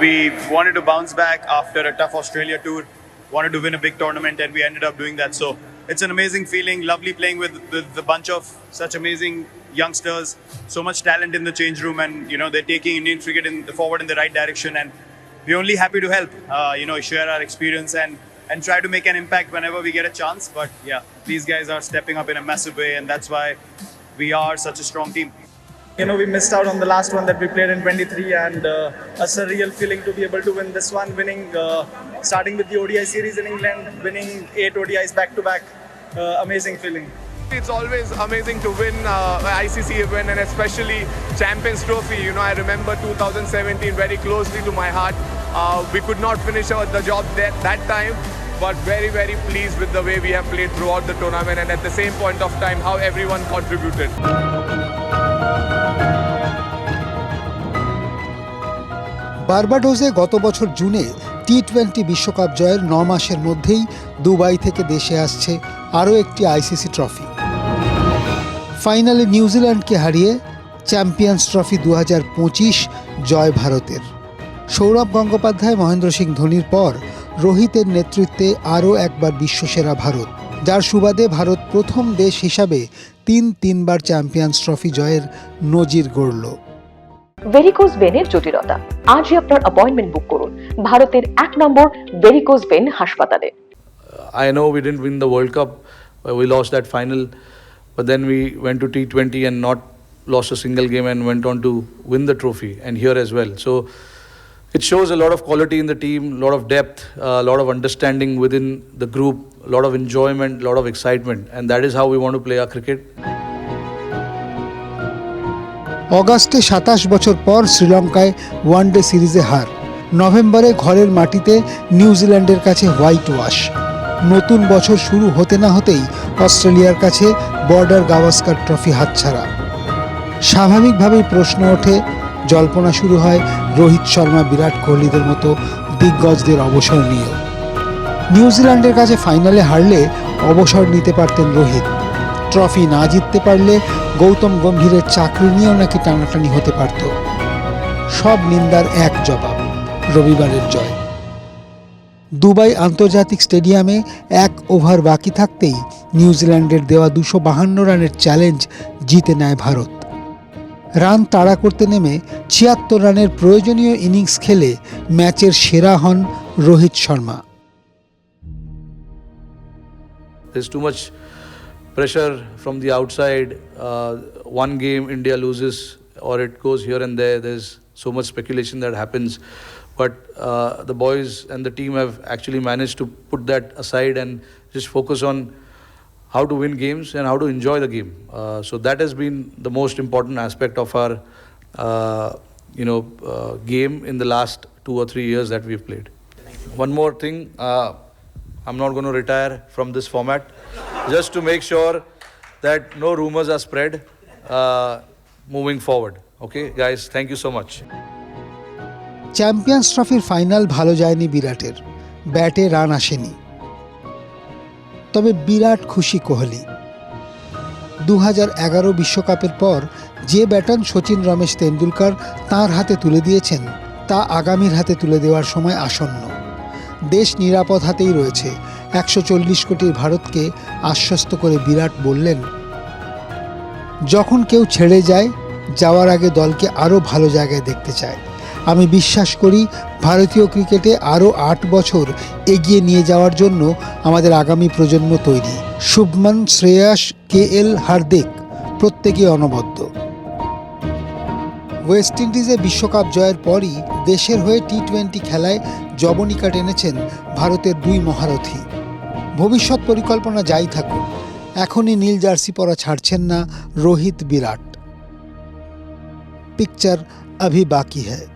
we wanted to bounce back after a tough Australia tour, wanted to win a big tournament, and we ended up doing that. So it's an amazing feeling. Lovely playing with with a bunch of such amazing youngsters. So much talent in the change room, and you know they're taking Indian cricket in the forward in the right direction. And we're only happy to help. Uh, you know, share our experience and and try to make an impact whenever we get a chance. But yeah, these guys are stepping up in a massive way, and that's why we are such a strong team. You know, we missed out on the last one that we played in 23, and uh, a surreal feeling to be able to win this one, winning, uh, starting with the ODI series in England, winning eight ODIs back to back. Uh, Amazing feeling. It's always amazing to win uh, ICC event and especially Champions Trophy. You know, I remember 2017 very closely to my heart. Uh, we could not finish out the job that, that time, but very, very pleased with the way we have played throughout the tournament and at the same point of time, how everyone contributed. বার্বাডোসে গত বছর জুনে T twenty বিশ্বকাপ জয়ের ন মাসের মধ্যেই Dubai থেকে দেশে আসছে আরও একটি আইসিসি ট্রফি। ফাইনালে নিউজিল্যান্ডকে হারিয়ে চ্যাম্পিয়ন্স ট্রফি দু হাজার পঁচিশ জয় ভারতের। সৌরভ গঙ্গোপাধ্যায়, মহেন্দ্র সিং ধোনির পর রোহিতের নেতৃত্বে আরও একবার বিশ্বসেরা ভারত, যার সুবাদে ভারত প্রথম দেশ হিসাবে তিন তিনবার চ্যাম্পিয়ন্স ট্রফি জয়ের নজির গড়ল ভেরিকোজ ভেনের জটিলতা আজই আপনার অ্যাপয়েন্টমেন্ট বুক করুন ভারতের এক নম্বর ভেরিকোজ ভেন হাসপাতালে I know we didn't win the World Cup, uh, we lost that final, but then we went to T20 and not lost a single game and went on to win the trophy, and here as well. So it shows a lot of quality in the team, a lot of depth, uh, a lot of understanding within the group, a lot of enjoyment, a lot of excitement, and that is how we want to play our cricket. অগাস্টে সাতাশ বছর পর শ্রীলঙ্কায় one day সিরিজে হার নভেম্বরে ঘরের মাটিতে নিউজিল্যান্ডের কাছে হোয়াইট ওয়াশ নতুন বছর শুরু হতে না হতেই অস্ট্রেলিয়ার কাছে বর্ডার গাভাস্কার ট্রফি হাতছাড়া স্বাভাবিকভাবেই প্রশ্ন ওঠে জল্পনা শুরু হয় রোহিত শর্মা, বিরাট কোহলিদের মতো দিগ্গজদের অবসর নিয়েও। নিউজিল্যান্ডের কাছে ফাইনালে হারলে অবসর নিতে পারতেন রোহিত। ট্রফি না জিততে পারলে গৌতম গম্ভীরের চাকরি নিয়েও নাকি টানাটানি হতে পারত। সব নিন্দার এক জবাব, রবিবারের জয়। দুবাই আন্তর্জাতিক স্টেডিয়ামে এক ওভার বাকি থাকতেই নিউজিল্যান্ডের দেওয়া দুশো বাহান্ন রানের চ্যালেঞ্জ জিতে নেয় ভারত। রান তাড়া করতে নেমে ছিয়াত্তর রানের প্রয়োজনীয় ইনিংস খেলে ম্যাচের সেরা হন Rohit Sharma There's too much pressure from the outside. Uh, one game India loses or it goes here and there. There's so much speculation that happens. But uh, the boys and the team have actually managed to put that aside and just focus on how to win games and how to enjoy the game. Uh, so that has been the most important aspect of our, uh, you know, uh, game in the last two or three years that we've played. One more thing, uh, I'm not going to retire from this format, just to make sure that no rumors are spread uh, moving forward. Okay, guys, thank you so much. Champions ট্রফির final ভালো যায়নি বিরাটের ব্যাটে run আসেনি তবে বিরাট খুশি কোহলি। দু বিশ্বকাপের পর যে ব্যাটন সচিন রমেশ তেন্ডুলকর তার হাতে তুলে দিয়েছেন, তা আগামীর হাতে তুলে দেওয়ার সময় আসন্ন। দেশ নিরাপদ হাতেই রয়েছে। একশো চল্লিশ কোটির ভারতকে আশ্বস্ত করে বিরাট বললেন, যখন কেউ ছেড়ে যায়, যাওয়ার আগে দলকে আরও ভালো জায়গায় দেখতে চায়। আমি বিশ্বাস করি ভারতীয় ক্রিকেটে আরও আট বছর এগিয়ে নিয়ে যাওয়ার জন্য আমাদের আগামী প্রজন্ম তৈরি। শুভমান, শ্রেয়াস কে এল হার্দিক প্রত্যেকে অনবদ্য। ওয়েস্ট ইন্ডিজে বিশ্বকাপ জয়ের পরই দেশের হয়ে টি টোয়েন্টি খেলায় জবনিকা টেনেছেন ভারতের দুই মহারথী। ভবিষ্যৎ পরিকল্পনা যাই থাকুক, এখনই নীল জার্সি পরা ছাড়ছেন না রোহিত বিরাট। পিকচার অভি বাকি হ্যায়।